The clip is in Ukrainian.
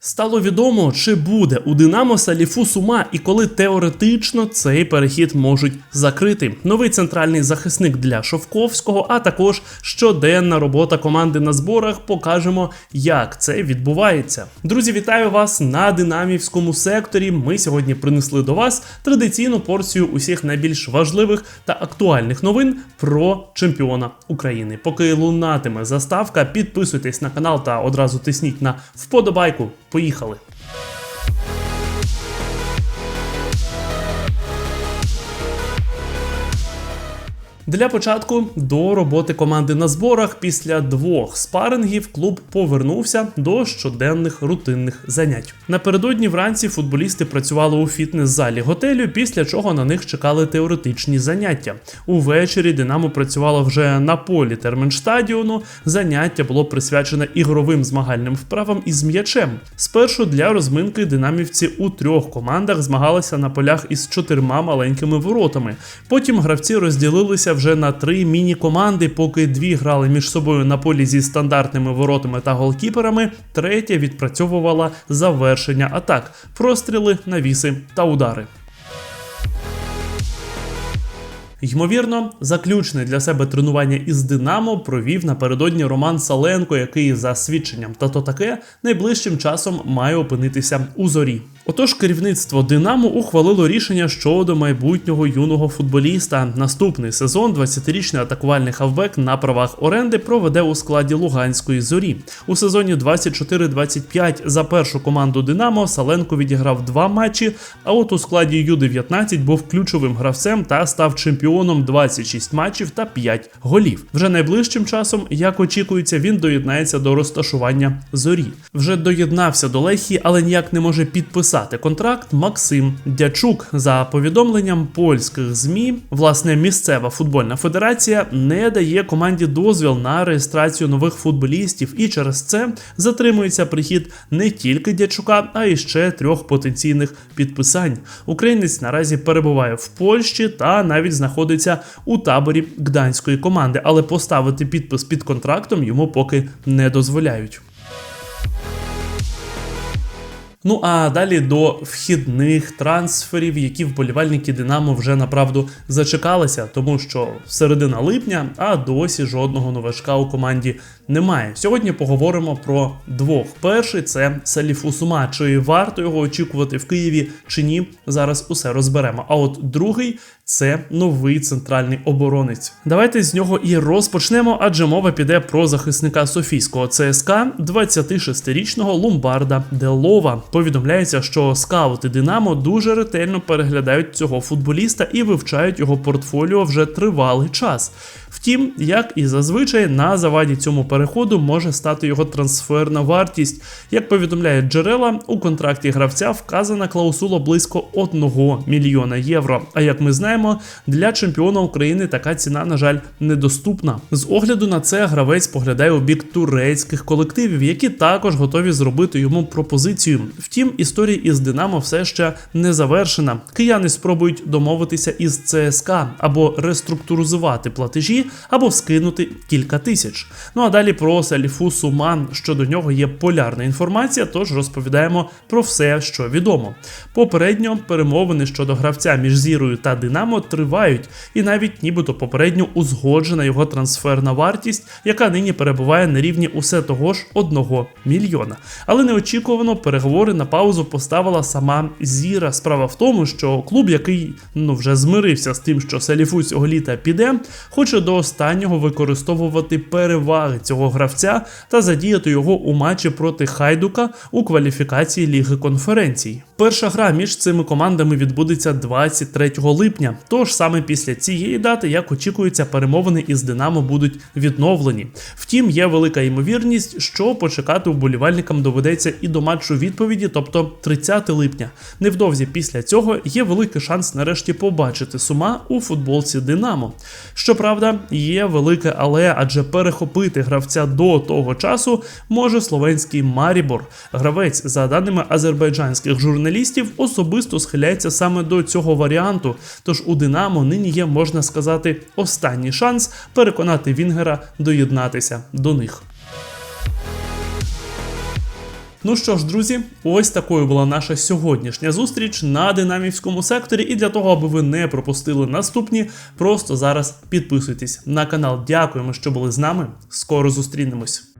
Стало відомо, чи буде у Динамо Саліфу Сума і коли теоретично цей перехід можуть закрити. Новий центральний захисник для Шовковського, а також щоденна робота команди на зборах. Покажемо, як це відбувається. Друзі, вітаю вас на динамівському секторі. Ми сьогодні принесли до вас традиційну порцію усіх найбільш важливих та актуальних новин про чемпіона України. Поки лунатиме заставка, підписуйтесь на канал та одразу тисніть на вподобайку. Поїхали! Для початку до роботи команди на зборах після двох спарингів клуб повернувся до щоденних рутинних занять. Напередодні вранці футболісти працювали у фітнес-залі готелю, після чого на них чекали теоретичні заняття. Увечері Динамо працювало вже на полі терменштадіону. Заняття було присвячене ігровим змагальним вправам із м'ячем. Спершу для розминки динамівці у трьох командах змагалися на полях із чотирма маленькими воротами. Потім гравці розділилися вже на три міні-команди, поки дві грали між собою на полі зі стандартними воротами та голкіперами, третя відпрацьовувала завершення атак, простріли, навіси та удари. Ймовірно, заключне для себе тренування із Динамо провів напередодні Роман Саленко, який за свідченням та то таке найближчим часом має опинитися у зорі. Отож, керівництво Динамо ухвалило рішення щодо майбутнього юного футболіста. Наступний сезон 20-річний атакувальний хавбек на правах оренди проведе у складі Луганської зорі. У сезоні 24-25 за першу команду Динамо Саленко відіграв два матчі. А от у складі Ю-19 був ключовим гравцем та став чемпіоном 26 матчів та 5 голів. Вже найближчим часом, як очікується, він доєднається до розташування зорі. Вже доєднався до Лехії, але ніяк не може підписати контракт Максим Дячук. За повідомленням польських змі, власне, місцева футбольна федерація не дає команді дозвіл на реєстрацію нових футболістів, і через це затримується прихід не тільки Дячука, а й ще трьох потенційних підписань. Українець наразі перебуває в Польщі та навіть знаходиться у таборі гданської команди, але поставити підпис під контрактом йому поки не дозволяють. Ну а далі до вхідних трансферів, які вболівальники Динамо вже направду зачекалися, тому що середина липня, а досі жодного новачка у команді немає. Сьогодні поговоримо про двох. Перший це Саліфу Сума. Чи варто його очікувати в Києві чи ні? Зараз усе розберемо. А от другий це новий центральний оборонець. Давайте з нього і розпочнемо, адже мова піде про захисника Софійського ЦСКА 26-річного Лумбарда Делова. Повідомляється, що скаути Динамо дуже ретельно переглядають цього футболіста і вивчають його портфоліо вже тривалий час. Втім, як і зазвичай, на заваді цьому переходу може стати його трансферна вартість. Як повідомляють джерела, у контракті гравця вказана клаусула близько 1 мільйона євро. А як ми знаємо, для чемпіона України така ціна, на жаль, недоступна. З огляду на це гравець поглядає у бік турецьких колективів, які також готові зробити йому пропозицію. Втім, історія із Динамо все ще не завершена. Кияни спробують домовитися із ЦСКА або реструктуризувати платежі, або скинути кілька тисяч. Ну а далі про Саліфу Суман. Щодо нього є полярна інформація, тож розповідаємо про все, що відомо. Попередньо перемовини щодо гравця між зірою та Динамо тривають, і навіть нібито попередньо узгоджена його трансферна вартість, яка нині перебуває на рівні усе того ж 1 мільйона. Але неочікувано переговори на паузу поставила сама Зіра. Справа в тому, що клуб, який ну вже змирився з тим, що Саліфу цього літа піде, хоче до останнього використовувати переваги цього гравця та задіяти його у матчі проти Хайдука у кваліфікації Ліги конференцій. Перша гра між цими командами відбудеться 23 липня. Тож саме після цієї дати, як очікується, перемовини із Динамо будуть відновлені. Втім, є велика ймовірність, що почекати вболівальникам доведеться і до матчу відповіді, тобто 30 липня. Невдовзі після цього є великий шанс нарешті побачити сума у футболці Динамо. Щоправда, є велике але, адже перехопити гравця до того часу може словенський Марібор. Гравець, за даними азербайджанських журналістів, особисто схиляється саме до цього варіанту. Тож у Динамо нині є, можна сказати, останній шанс переконати Вінгера доєднатися до них. Ну що ж, друзі, ось такою була наша сьогоднішня зустріч на динамівському секторі. І для того, аби ви не пропустили наступні, просто зараз підписуйтесь на канал. Дякуємо, що були з нами. Скоро зустрінемось.